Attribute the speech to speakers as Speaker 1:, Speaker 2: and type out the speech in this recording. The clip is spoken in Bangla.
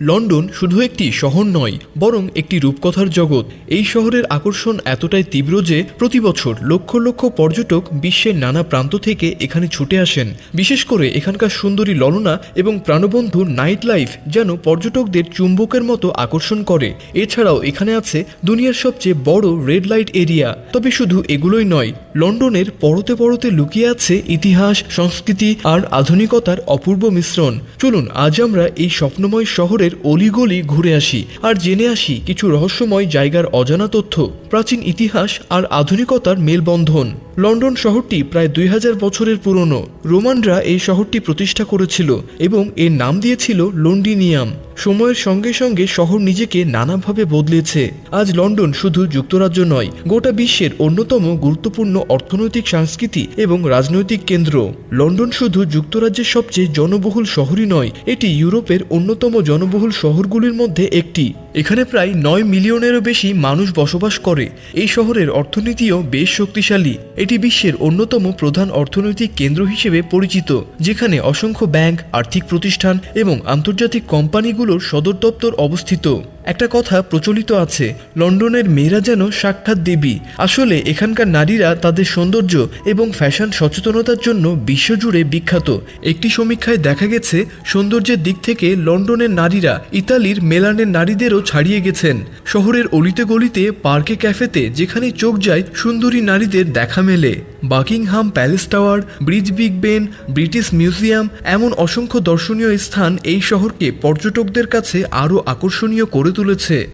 Speaker 1: লন্ডন শুধু একটি শহর নয়, বরং একটি রূপকথার জগৎ। এই শহরের আকর্ষণ এতটাই তীব্র যে প্রতি বছর লক্ষ লক্ষ পর্যটক বিশ্বের নানা প্রান্ত থেকে এখানে ছুটে আসেন। বিশেষ করে এখানকার সুন্দরী ললনা এবং প্রাণবন্ধু নাইট লাইফ যেন পর্যটকদের চুম্বকের মতো আকর্ষণ করে। এছাড়াও এখানে আছে দুনিয়ার সবচেয়ে বড় রেড লাইট এরিয়া। তবে শুধু এগুলোই নয়, লন্ডনের পরতে পরতে লুকিয়ে আছে ইতিহাস, সংস্কৃতি আর আধুনিকতার অপূর্ব মিশ্রণ। চলুন, আজ আমরা এই স্বপ্নময় শহরের অলিগলি ঘুরে আসি আর জেনে আসি কিছু রহস্যময় জায়গার অজানা তথ্য, প্রাচীন ইতিহাস আর আধুনিকতার মেলবন্ধন। লন্ডন শহরটি প্রায় দুই হাজার বছরের পুরনো। রোমানরা এই শহরটি প্রতিষ্ঠা করেছিল এবং এর নাম দিয়েছিল লন্ডিনিয়াম। সময়ের সঙ্গে সঙ্গে শহর নিজেকে নানাভাবে বদলেছে। আজ লন্ডন শুধু যুক্তরাজ্য নয়, গোটা বিশ্বের অন্যতম গুরুত্বপূর্ণ অর্থনৈতিক সংস্কৃতি এবং রাজনৈতিক কেন্দ্র। লন্ডন শুধু যুক্তরাজ্যের সবচেয়ে জনবহুল শহরই নয়, এটি ইউরোপের অন্যতম জনবহুল শহরগুলির মধ্যে একটি। এখানে প্রায় নয় মিলিয়নেরও বেশি মানুষ বসবাস করে। এই শহরের অর্থনীতিও বেশ শক্তিশালী। এটি বিশ্বের অন্যতম প্রধান অর্থনৈতিক কেন্দ্র হিসেবে পরিচিত, যেখানে অসংখ্য ব্যাংক, আর্থিক প্রতিষ্ঠান এবং আন্তর্জাতিক কোম্পানিগুলোর সদর দপ্তর অবস্থিত। একটা কথা প্রচলিত আছে, লন্ডনের মেয়েরা যেন সাক্ষাৎ দেবী। আসলে এখানকার নারীরা তাদের সৌন্দর্য এবং ফ্যাশন সচেতনতার জন্য বিশ্বজুড়ে বিখ্যাত। একটি সমীক্ষায় দেখা গেছে, সৌন্দর্যের দিক থেকে লন্ডনের নারীরা ইতালির মেলানের নারীদেরও ছাড়িয়ে গেছেন। শহরের অলিতে গলিতে, পার্কে ক্যাফেতে যেখানে চোখ যায় সুন্দরী নারীদের দেখা মেলে। Buckingham Palace Tower, Bridge Big Ben, British Museum, এমন অসংখ্য দর্শনীয় স্থান এই শহরকে পর্যটকদের কাছে আরও আকর্ষণীয় করে তুলেছে।